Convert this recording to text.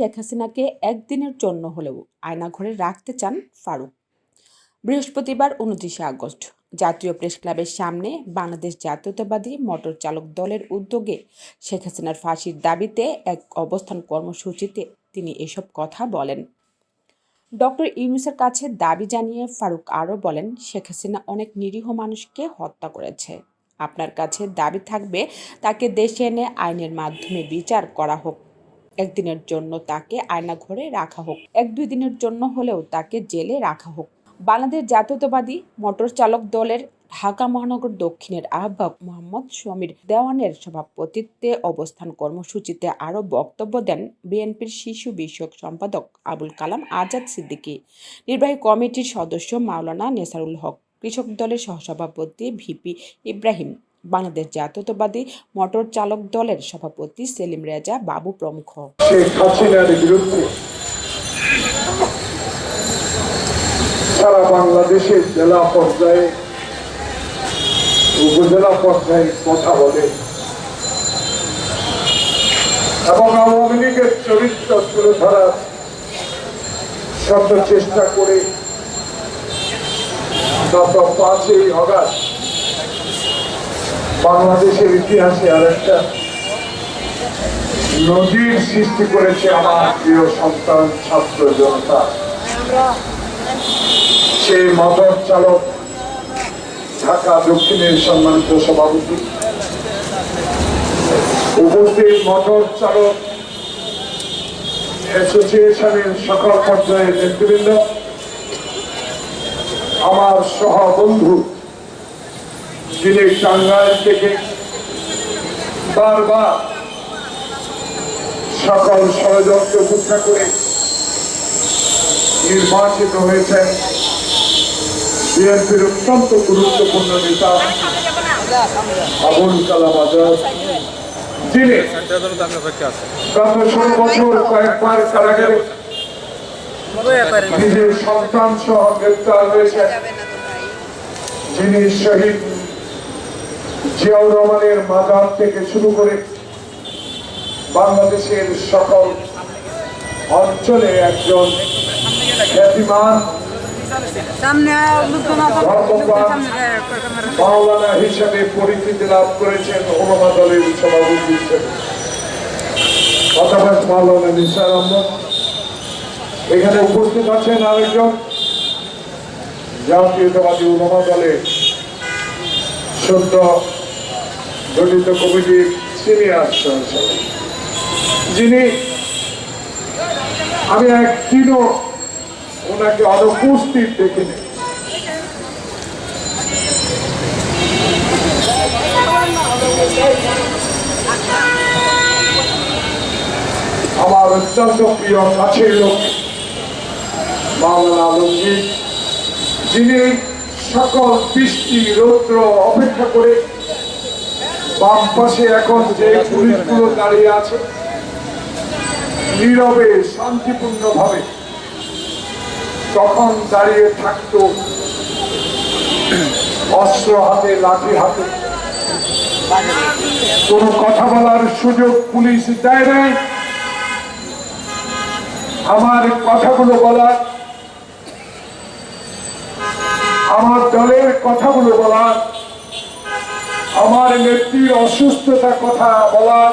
শেখ হাসিনাকে একদিনের জন্য হলেও আয়নাঘরে রাখতে চান ফারুক। বৃহস্পতিবার উনত্রিশে আগস্ট, জাতীয় প্রেস ক্লাবের সামনে বাংলাদেশ জাতীয়তাবাদী মোটর চালক দলের উদ্যোগে শেখ হাসিনার ফাঁসির দাবিতে এক অবস্থান কর্মসূচিতে তিনি এসব কথা বলেন। ডক্টর ইউনুসের কাছে দাবি জানিয়ে ফারুক আরও বলেন, শেখ হাসিনা অনেক নিরীহ মানুষকে হত্যা করেছে। আপনার কাছে দাবি থাকবে, তাকে দেশে এনে আইনের মাধ্যমে বিচার করা হোক। একদিনের জন্য তাকে আয়নাঘরে রাখা হোক, এক দুই দিনের জন্য হলেও তাকে জেলে রাখা হোক। বাংলাদেশ জাতীয়তাবাদী মোটর চালক দলের ঢাকা মহানগর দক্ষিণের আহ্বায়ক মোহাম্মদ সমীর দেওয়ানের সভাপতিত্বে অবস্থান কর্মসূচিতে আরও বক্তব্য দেন বিএনপির শিশু বিষয়ক সম্পাদক আবুল কালাম আজাদ সিদ্দিকী। নির্বাহী কমিটির সদস্য মাওলানা নেসারুল হক, কৃষক দলের সহসভাপতি ভিপি ইব্রাহিম বাংলাদেশ জাতীয়তাবাদী মোটর চালক দলের সভাপতি সেলিম রেজা বাবু প্রমুখ। সারা জেলা পর্যায়ে, উপজেলা পর্যায়ে কথা বলে। এবং আওয়ামী লীগের চরিত্র তুলে ধরার শব্দ চেষ্টা করে গত পাঁচই অগাস্ট বাংলাদেশের ইতিহাসে আরেকটা নদীর সৃষ্টি করেছে আমার প্রিয় সন্তান, ছাত্র জনতা। সেই মোটর চালক, ঢাকা দক্ষিণের সম্মানিত সভাপতি। উপস্থিত মোটর চালক অ্যাসোসিয়েশনের সকল পর্যায়ের নেতৃবৃন্দ, আমার সহ বন্ধু যিনি টাঙ্গাইল থেকে বারবার সকল ষড়যন্ত্র উপেক্ষা করে নির্বাচিত হয়েছেন, বিএনপির অত্যন্ত গুরুত্বপূর্ণ নেতা আবুল কালাম আজাদ। যিনি গত ষোলো বছর কয়েকবার কারাগারে নিজের সন্তান সহ গ্রেপ্তার হয়েছেন। যিনি শহীদ জিয়াউর রহমানের মাজার থেকে শুরু করে বাংলাদেশের সকল অঞ্চলে একজন খ্যাতিমান। মাওলানা হিসেবে পরিচিতি লাভ করেছেন ওবামা দলের সভাপতি হিসেবে মাওলানা নিসার আহমদ এখানে উপস্থিত আছেন আরেকজন জাতীয়তাবাদী ওবামা দলের সদ্য গঠিত কমিটির সিনিয়র সহসভাপতি যিনি আমি একদিনও ওনাকে অনুপস্থিত দেখিনি। আমার অত্যন্ত প্রিয় কাছের লোক, মাওলানা আলমগীর, যিনি সকল বৃষ্টি রৌদ্র অপেক্ষা করে বাম পাশে এখন যে পুলিশগুলো দাঁড়িয়ে আছে, নীরবে শান্তিপূর্ণ ভাবে তখন দাঁড়িয়ে থাকতো অস্ত্র হাতে, লাঠি হাতে। কোনো কথা বলার সুযোগ পুলিশ দেয় নাই। আমার কথাগুলো বলার আমার দলের কথাগুলো বলা আমার নেত্রীর অসুস্থতা কথা বলার।